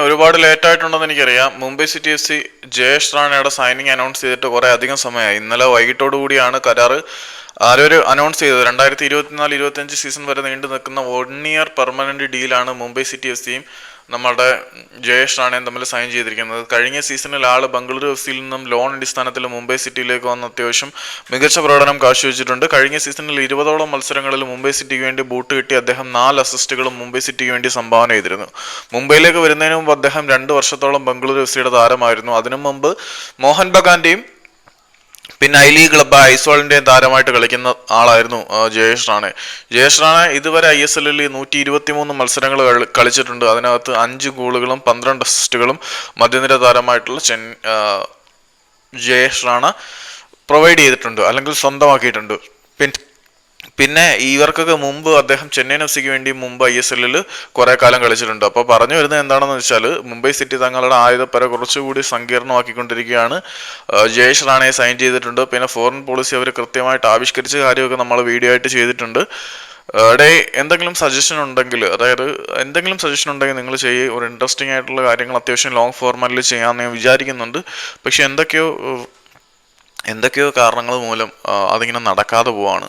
ഒരുപാട് ലേറ്റ് ആയിട്ടുണ്ടെന്ന് എനിക്കറിയാം. Mumbai city F C Jayesh റാണയുടെ signing announce ചെയ്തിട്ട് കുറെ അധികം സമയമായി. ഇന്നലെ വൈകിട്ടോടു കൂടിയാണ് കരാർ ആരൊരു അനൗൺസ് ചെയ്തത്. രണ്ടായിരത്തി ഇരുപത്തിനാല് ഇരുപത്തിയഞ്ച് സീസൺ വരെ നീണ്ടു നിൽക്കുന്ന വൺ ഇയർ പെർമനന്റ് ഡീലാണ് മുംബൈ സിറ്റി എഫ് സിയും നമ്മുടെ ജയേഷ് റാണയും തമ്മിൽ സൈൻ ചെയ്തിരിക്കുന്നത്. കഴിഞ്ഞ സീസണിൽ ആൾ ബംഗളൂരു എഫ് സിയിൽ നിന്നും ലോൺ അടിസ്ഥാനത്തിൽ മുംബൈ സിറ്റിയിലേക്ക് വന്ന് അത്യാവശ്യം മികച്ച പ്രകടനം കാഴ്ചവെച്ചിട്ടുണ്ട് കഴിഞ്ഞ സീസണിൽ ഇരുപതോളം മത്സരങ്ങളിൽ മുംബൈ സിറ്റിക്ക് വേണ്ടി ബൂട്ട് കിട്ടി. അദ്ദേഹം നാല് അസിസ്റ്റുകളും മുംബൈ സിറ്റിക്ക് വേണ്ടി സംഭാവന ചെയ്തിരുന്നു. മുംബൈയിലേക്ക് വരുന്നതിന് മുമ്പ് അദ്ദേഹം രണ്ട് വർഷത്തോളം ബംഗളൂരു എഫ് സിയുടെ താരമായിരുന്നു. അതിനു മുമ്പ് മോഹൻ ബഗാന്റെയും പിന്നെ ഐ ലീഗ് ക്ലബ്ബ് ഐസ്വാളിന്റെയും താരമായിട്ട് കളിക്കുന്ന ആളായിരുന്നു ജയേഷ് റാണെ. ജയേഷ് റാണെ ഇതുവരെ ഐ എസ് എല്ലിൽ നൂറ്റി ഇരുപത്തി മൂന്ന് മത്സരങ്ങൾ കളിച്ചിട്ടുണ്ട്. അതിനകത്ത് അഞ്ച് ഗോളുകളും പന്ത്രണ്ട് അസിസ്റ്റുകളും മധ്യനിര താരമായിട്ടുള്ള ചെൻ ജയേഷ് റാണ പ്രൊവൈഡ് ചെയ്തിട്ടുണ്ട് അല്ലെങ്കിൽ സ്വന്തമാക്കിയിട്ടുണ്ട്. പിന്നെ പിന്നെ ഇവർക്കൊക്കെ മുമ്പ് അദ്ദേഹം ചെന്നൈ എഫ് സിക്ക് വേണ്ടി മുമ്പ് ഐ എസ് എല്ലിൽ കുറെ കാലം കളിച്ചിട്ടുണ്ട്. അപ്പോൾ പറഞ്ഞു വരുന്നത് എന്താണെന്ന് വെച്ചാൽ മുംബൈ സിറ്റി തങ്ങളുടെ ആയുധപ്പര കുറച്ചുകൂടി സങ്കീർണമാക്കിക്കൊണ്ടിരിക്കുകയാണ്. ജയേഷ് റാണയെ സൈൻ ചെയ്തിട്ടുണ്ട്. പിന്നെ ഫോറിൻ പോളിസി അവർ കൃത്യമായിട്ട് ആവിഷ്കരിച്ച കാര്യമൊക്കെ നമ്മൾ വീഡിയോ ആയിട്ട് ചെയ്തിട്ടുണ്ട്. അവിടെ എന്തെങ്കിലും സജഷൻ ഉണ്ടെങ്കിൽ അതായത് എന്തെങ്കിലും സജഷൻ ഉണ്ടെങ്കിൽ നിങ്ങൾ ചെയ്യുക ഒരു ഇൻട്രസ്റ്റിംഗ് ആയിട്ടുള്ള കാര്യങ്ങൾ അത്യാവശ്യം ലോങ് ഫോർമാറ്റിൽ ചെയ്യാമെന്ന് ഞാൻ വിചാരിക്കുന്നുണ്ട്. പക്ഷെ എന്തൊക്കെയോ എന്തൊക്കെയോ കാരണങ്ങൾ മൂലം അതിങ്ങനെ നടക്കാതെ പോവാണ്.